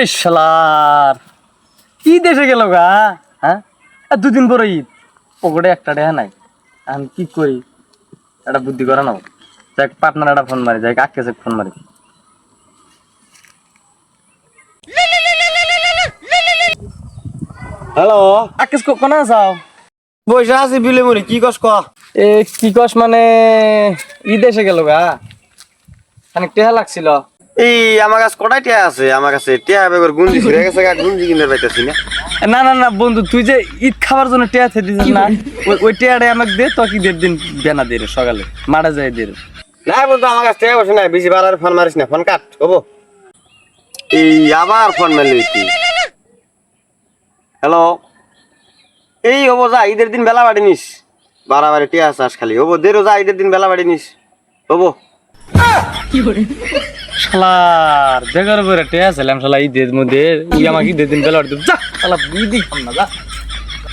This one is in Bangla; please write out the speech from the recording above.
এই শালার। কি দেশে গেল গা হ্যাঁ? আর দুদিন পরে ঈদ। পকেটে একটা টাকা নাই। আমি কি করি? একটা বুদ্ধি করে নাও। যাক পার্টনার একটা ফোন মারি যাক আজকে যাক ফোন মারি। হ্যালো আকেশ কোনে আসাও বৈশা আছি বিলে মরি কি কস ক? এ কি কস মানে ঈদ এসে গেল গা। খানিক টেহা লাগছিল। এই আমার কাছে কটাই টিয়া আছে? আমার কাছে টিয়া বেগর গুঞ্জি ঘুরে গেছে গা গুঞ্জি কিনে পাইতেছি না। না না না বন্ধু তুই যে ঈদ খাবার জন্য টেয়া থেকে দিছিস না ওই- ওই টেয়াটা আমাকে দে তো কি দেড় দিন বেনা দে রে সকালে মারা যায় দে রে। না বলতো আমার কাছে টিয়া বসে না বেশি বার ফোন মারিস না ফোন কাট হব? এই আবার ফোন মারলি তুই। হ্যালো? এই হব যা ঈদের দিন বেলা বাড়ি নিস। বাড়াবাড়ি টিয়া আসাস খালি হব দেরো যা ঈদের দিন বেলা বাড়ি নিস হব। শালার, বেকার উপরে টেয়া ছিলাম শালা, ঈদের মধ্যে ওই আমাকে ঈদের দিন বেলা যা, শালা, ঈদই খাম না, যা।